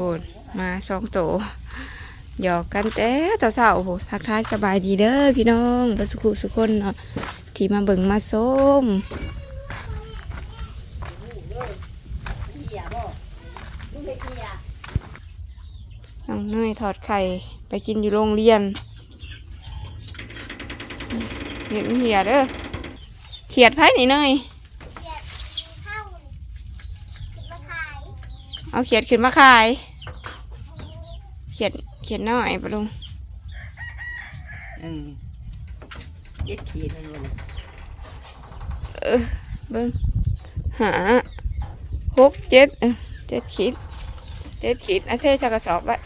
พูดมาสองโตหยอกกันแต่ต่อเสาโอ้โหทักทายสบายดีเด้อพี่น้องประสุขุสุขคนเนาะที่มาเบิ่งมาส้มน้องเนยทอดไข่ไปกินอยู่โรงเรียนเห็นเหียเด้อเขียดไผ่นี่เนยเข้าขึ้นมาขายเอาเขียดขึ้นมาขายเขียดเขียดน้อยปะลุงอืมเย็ดขีดนั่นเลยเออเบิ้งหาหกเจ็ดเออเจ็ดขีดเจ็ดขีดอาเซ่จะกระสอบไว้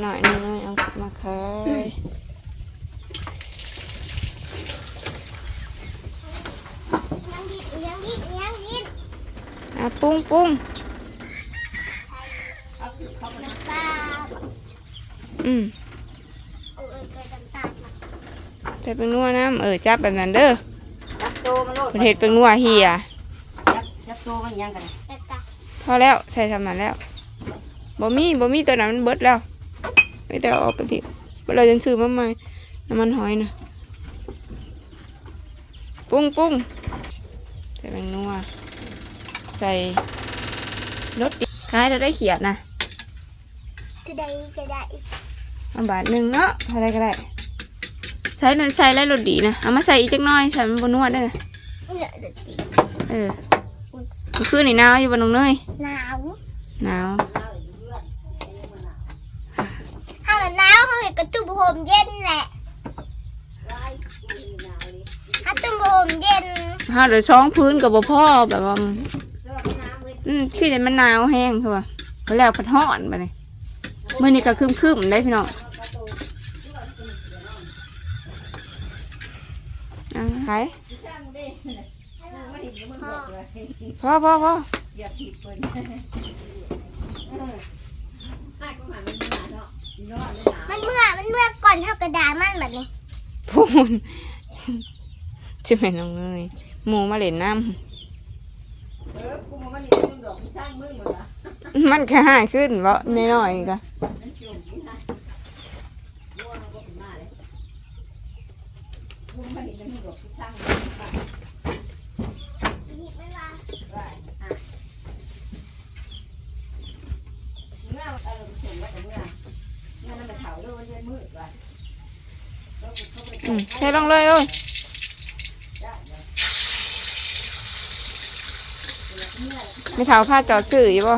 หน่อยหนึงเลยเอาขึ้นมาขายยังดิดยังดิดยังดิดอะปุ้งปุ้ง น้ำตาลอืมเออเออเกิดน้ำตาลมาใส่เป็นนัวน้ำเออจับแบบนั้นเด้อจับโตมันโลดเป็นเห็ดเป็นนัวเหียจับจับโตมันยังกันแต่ตาพอแล้วใส่ทำนั้นแล้วบ่มีบ่มีตัวนั้นมันเบิดแล้วไม่แต่เอาออกไปทีเราจะซื้อมาใหม่น้ำมันหอยนะปุ้งปุ้งใส่แป้งนัวใส่รสดีขายจะได้เขียดนะ จะได้จะได้เอาบาทหนึ่งเนาะอะไรก็ได้ ใช้หน่อยใส่แล้วรสดีนะ เอามาใส่อีกจักหน่อยใส่มันบนนวดได้นะเนี่ยเด็ดติเออมันคือนี่หนาวอยู่บนตรงเนยหนาวหนาวถ้ามันหนาวเขาเห็นกระตุ้มผมเย็นแหละถ้าตุ้มผมเย็นถ้าเดี๋ยวช้องพื้นกับบ่พ่อแบบว่าอืมคือแต่มันหนาวแห้งคือว่าพอแล้วพัดห้อนไปเลย มื่อนี้ก็คืมคืมๆได้พี่น้องอะไปพ่อพ่อพ่ออย่าผิดเปิ้นให้ก็หันมันหนาเนาะยอดเลยหนามันเมื่อ มันเมื่อก่อนเท่ากระดาษมันแบบนี้พูนจะเป็นน้องเนยหมูมาเล่นน้เออกูมันมันนี่มึงดอกมึงสร้างมึงหมดละำ มันแค่หายขึ้นเพราะน้อยๆก็นั่นจุ่มนี่นะวัวมันก็เป็นมาเลยกูมันนี่มึงดอกมึงสร้างมึงไปหยิบไม่มาได้อะเมื่อมันเออส่งไว้แต่เมื่อเมื่อนั้นมันเผาด้วยมันเย็นมืดว่ะแล้วกูเข้าไปอืมใช่ลองเลยเอ้ยได้เลยไม่เท้าผ้าจอดสื่ออยู่ป่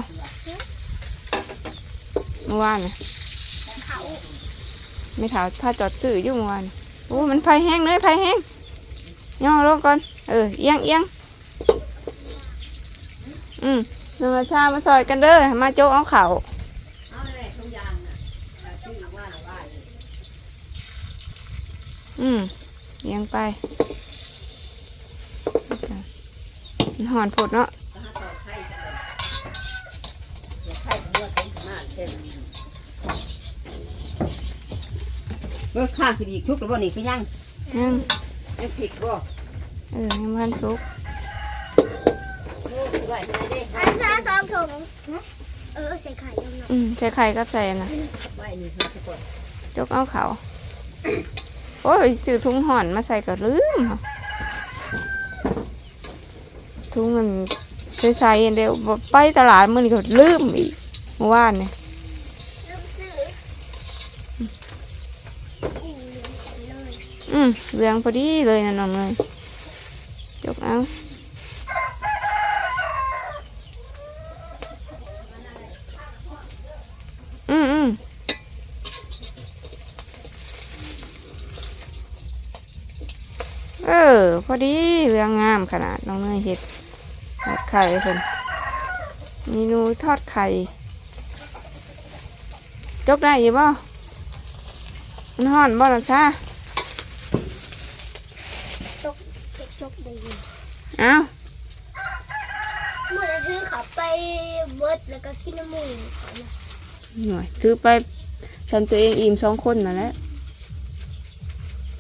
เมื่อวานน่ะไม่เท้าผ้าจอดสื่ออยู่เมื่อวานโอ้มันไฟแห้งเลยไฟแห้งย่อลงก่อน เออเอียงเอียงอืมนมาชามาซอยกันเด้อมาโจ๊กเอาเข่าเอาเลยทุกอย่างน่ะแต่ชื่อว่าอะไรว่าเยอืมเอียงไปหอนผดเนาะ ก็หาต่อไข่กันเลยเดี๋ยวไข่ เมื่อไข่มากเช่นเมื่อข้าคือดีชุกหรือว่านี่คือยังยังยังผิดบ่เออยังพันซุกโอ้ยไหวที่ไหนเด้อันเสื้อซองถุงเออใส่ไข่ยงเนาะอืมใส่ไข่กับใส่นะไหวนี่คือทุกคนจกเอาเขาโอ้ยซื้อถุงห่อนมาใส่ก็ลืมถุงมันใส่ใส่เดียวบ่ไปตลาดมันก็ลืมอีก เมื่อวานเนี่ยอืมเลยอืมเรืองพอดีเลยนะน้องเลยจกเอาอืมอืมเออ พอดีเรืองงามขนาดน้องเนยเห็ดทอดไข่เพิ่นเมนูทอดไข่ จกได้อยี่บ่มันห่อนบ่ล่ะซ่าจกจกจกได้ยินเอ้าเมื่อซื้อเขาไปเบิร์ดแล้วก็กินน้ำมูกเขานะหน่อยซื้อไปฉันตัวเองอิ่มสองคนนั่นแหละ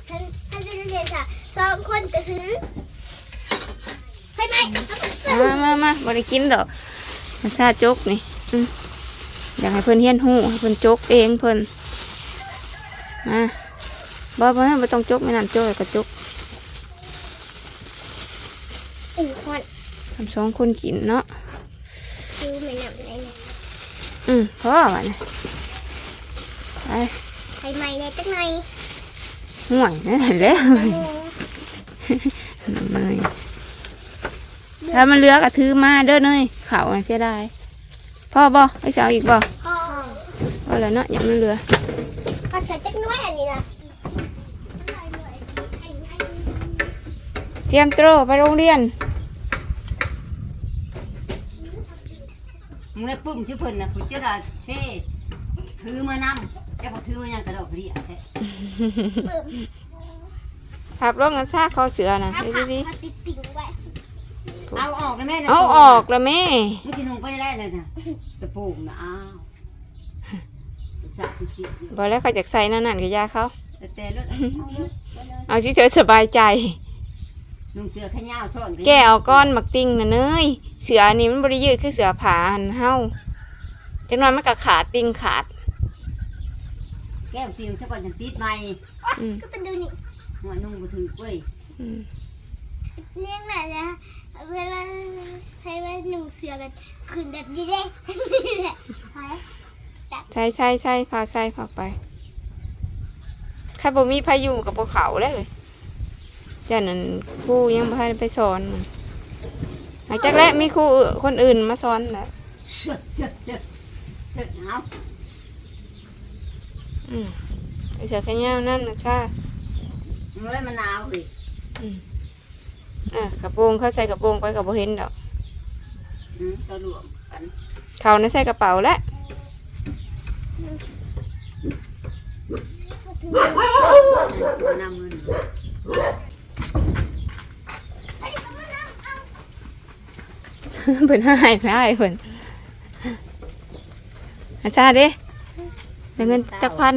ท่านท่านเป็นนักเรียนค่ะสองคนก็ซื้อให้ไหมเอาไปซื้อ มามามาบริกินดอกมาซาจกนี่อืม อยากให้เพิ่นเฮียนหูให้เพิ่นจกเองเพิ่นมาบ่บ่ให้บ่ต้องจกไม่นั่นจกแล้วก็จกอู้ควันทำสองคนกินเนาะคือไม่นำไหนเนี่ยอืมพอวะเนี่ยไปไทยใหม่เนี่ยจักหน่อยห่วยนั่นแหละแตงโมน้ำมันถ้ามันเหลือกระถือมาเด้อเนยเขาน่ะเสียดาย พ่อบ่ไอ้สาวอีกบ่พ่อพอแล้วเนาะยังมันเหลือก็ใส่จักหน้อยอันนี้นะเตรียมโตรไปโรงเรียนมึงได้ปุ้มชื่อเพิ่นนะคุณเจ้าราเช่ถือมานำจะบอกถือมายังกระดอกกระเดี่ยแท้ขับรถกันซาคอเสือนะถ้าดูผักดิ มาติดปิ่งไว้เอาออกนะแม่นะเอาออกแล้วแม่มึงสินุ่งไปได้เลยนะตะปูนะอ้าวจับไปเสียบอยู่บอกแล้วเขาจากใส่นั่นนั่นกับยาเขา แต่แต่รถเอาเลยเอาเลยเอาที่เธอสบายใจ นุ่งเสื้อแขนยาวช่อนแกเอาก้อนหมักติ้งนะเนยเสืออันนี้มันบริยืดคือเสือผาหันเฮาจังน้อยมันก็ขาดติ้งขาด แก้วติวซะก่อนจังติดใหม่อืม ก็เป็นดูนี่หัวนุ่งบ่ถือเว้ย อืมเนี่ยแหละนะ เวลาให้ว่าหนุ่มเสือแบบขืนแบบนี้เด้นี่แหละไปใช่ใช่ใช่พาใส่พาไปใครบ่มีพายุกับพวกเขาเลยจ้านั่นครูยังบ่ให้ไปสอนมันหลังจากแล้วมีครูคนอื่นมาสอนแหละเสื้อเสื้อเสื้อเสื้อเอาอืมไอ้เสือแค่ยาวนั่นนะชาเมื่อมันหนาวเลยเออกระโปรงเขาใส่กระโปรงไปกับโบเห็นดอกอืมก็รวมกันเขาในะใส่กระเป๋าแล้วเอาน้ำมือหนึ่งเพิ่นให้ให้เพิ่นอาจารย์เด้ได้เงินจักพัน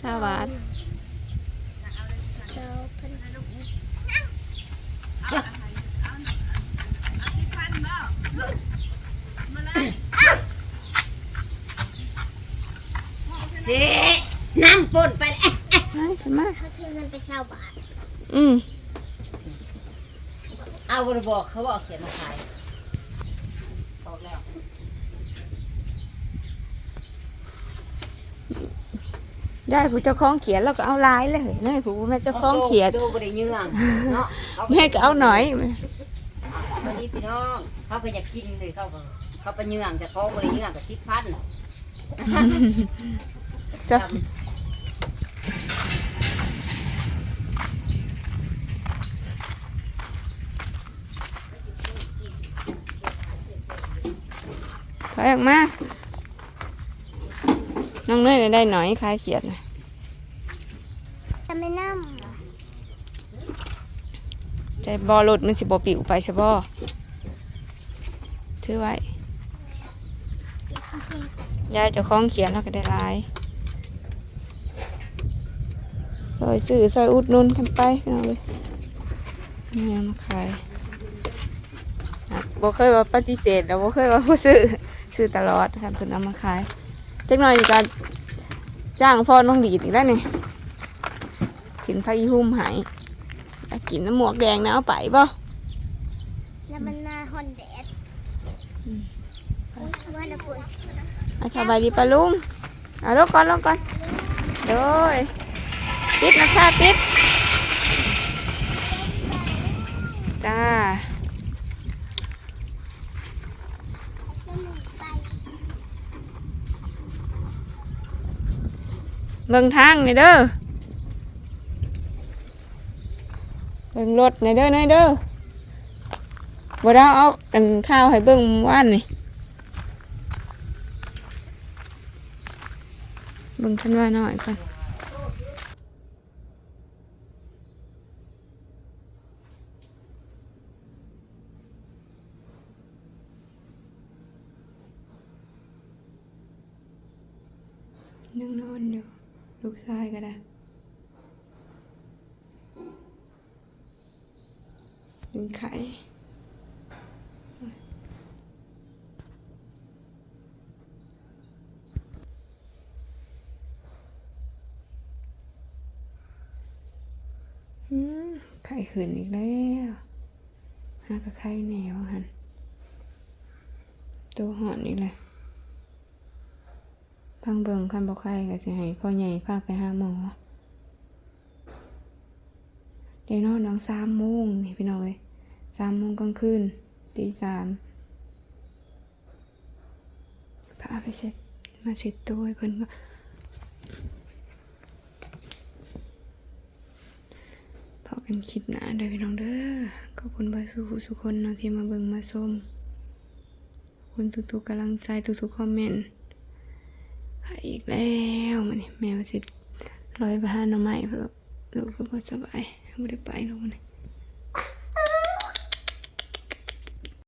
สาบาท เจ้าเพิ่น เสียน้ำปนไปเลยให้ขึ้นมาเขาถือเงินไปเศร้าบาทอืมเอาบริบอกเขาบอกเขียนมาขายบอกแล้วได้ผู้เจ้าของเขียนเราก็เอาลายเลยเนยผู้แม่เจ้าของเขียนดูบริเยื่องเนาะแม่ก็เอาหน่อยตอนนี้พี่น้องเขาก็อยากกินเลยเขาก็เขาไปเยื่องแต่เขาบริเยื่องกับทิศพัน จะถอยออกมา น้องเนยได้หน่อยคลายเขียดนะจะไม่นั่มใจบอหลุดมันสิบปิวไปใช่บอถือไว้ยายเจ้าของเขียนเราก็ได้หลาย ซอยซื้อซอยอุดหนุนกันไปพี่น้องเลยนี่เอามาขายอะบ่เคยว่าปฏิเสธแล้วบ่เคยว่าบ่ซื้อซื้อตลอดค่ะเพิ่นเอามาขายจักหน่อยนี่ก็จ้างพ่อน้องดีดอีกแล้วนี่กินผักอีหุ่มใหายอยากกินน้ำหมวกแดงนะเอาไปป่ะแล้วมันหน้าฮอนแดดว่านะคุณอาสบายดีปะลุงเอาลงก่อนลงก่อนโดย ติดนะชาติดจ้าเบิ่งทางนี่เด้อเบิ่งรถนี่เด้อนี่เด้อบ่ได้เอากันข้าวให้เบิ่งว่านนี่เบิ่งทันว่าหน่อยก่อน ยังนอนอยู่ ลูกชายก็ได้หนึ่งไข่ไข่ขืนอีกแล้วหาก็ไข่แนวฮันตัวหอนอีกแล้ พังเบิงคันบอกไข่ก็สิให้พ่อใหญ่พาไปหาหมอได้นอนหลังสามโมงนี่พี่น้องเอ้ยสามโมงกลางคืนตีสามพาไปเช็ดมาเช็ดตัวเพิ่นก็พอกันคลิปหนาเด้อพี่น้องเด้อขอบคุณบาสุสุคนเนาะที่มาเบิ่งมาชมคุณทุกๆกำลังใจทุกๆคอมเมนต์ อีกแล้วมันนี่แมวสิร้อยไปหาหน่อไม้เพราะลูกก็บ่สบายไม่ได้ไปหรอกมันนี่